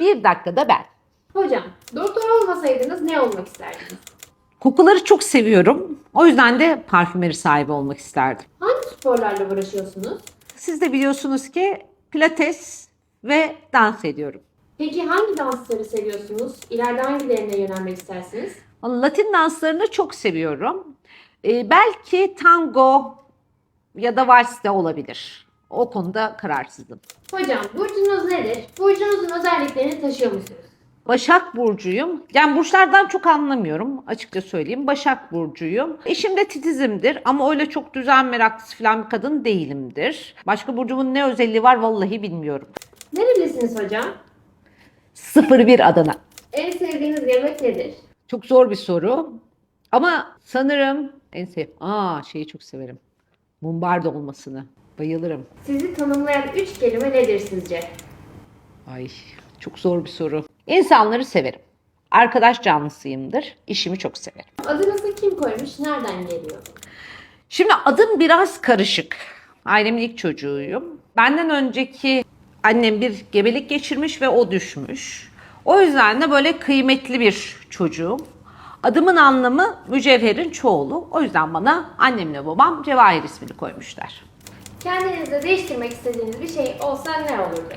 Bir dakikada ben. Hocam, doktor olmasaydınız ne olmak isterdiniz? Kokuları çok seviyorum. O yüzden de parfümeri sahibi olmak isterdim. Hangi sporlarla uğraşıyorsunuz? Siz de biliyorsunuz ki pilates ve dans ediyorum. Peki hangi dansları seviyorsunuz? İleride hangilerine yönelmek istersiniz? Latin danslarını çok seviyorum. Ee, belki tango ya da vals de olabilir. O konuda kararsızım. Hocam, burcunuz nedir? Burcunuzun özelliklerini taşıyor musunuz? Başak Burcu'yum. Yani burçlardan çok anlamıyorum açıkça söyleyeyim. Başak Burcu'yum. Eşim de titizimdir ama öyle çok düzen meraklısı falan bir kadın değilimdir. Başka burcumun ne özelliği var vallahi bilmiyorum. Nerelisiniz hocam? 01 Adana. En sevdiğiniz yemek nedir? Çok zor bir soru. Ama sanırım en sev... Aa şeyi çok severim. Mumbar dolmasını. Bayılırım. Sizi tanımlayan üç kelime nedir sizce? Ay çok zor bir soru. İnsanları severim. Arkadaş canlısıyımdır. İşimi çok severim. Adınızı kim koymuş? Nereden geliyor? Şimdi adım biraz karışık. Ailemin ilk çocuğuyum. Benden önceki annem bir gebelik geçirmiş ve o düşmüş. O yüzden de böyle kıymetli bir çocuğum. Adımın anlamı mücevherin çoğulu. O yüzden bana annemle babam Cevahir ismini koymuşlar. Kendinizde değiştirmek istediğiniz bir şey olsa ne olurdu?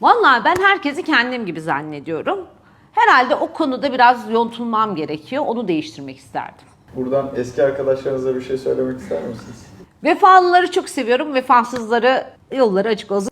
Vallahi ben herkesi kendim gibi zannediyorum. Herhalde o konuda biraz yontulmam gerekiyor. Onu değiştirmek isterdim. Buradan eski arkadaşlarınıza bir şey söylemek ister misiniz? Vefalıları çok seviyorum. Vefasızları yolları açık olsun.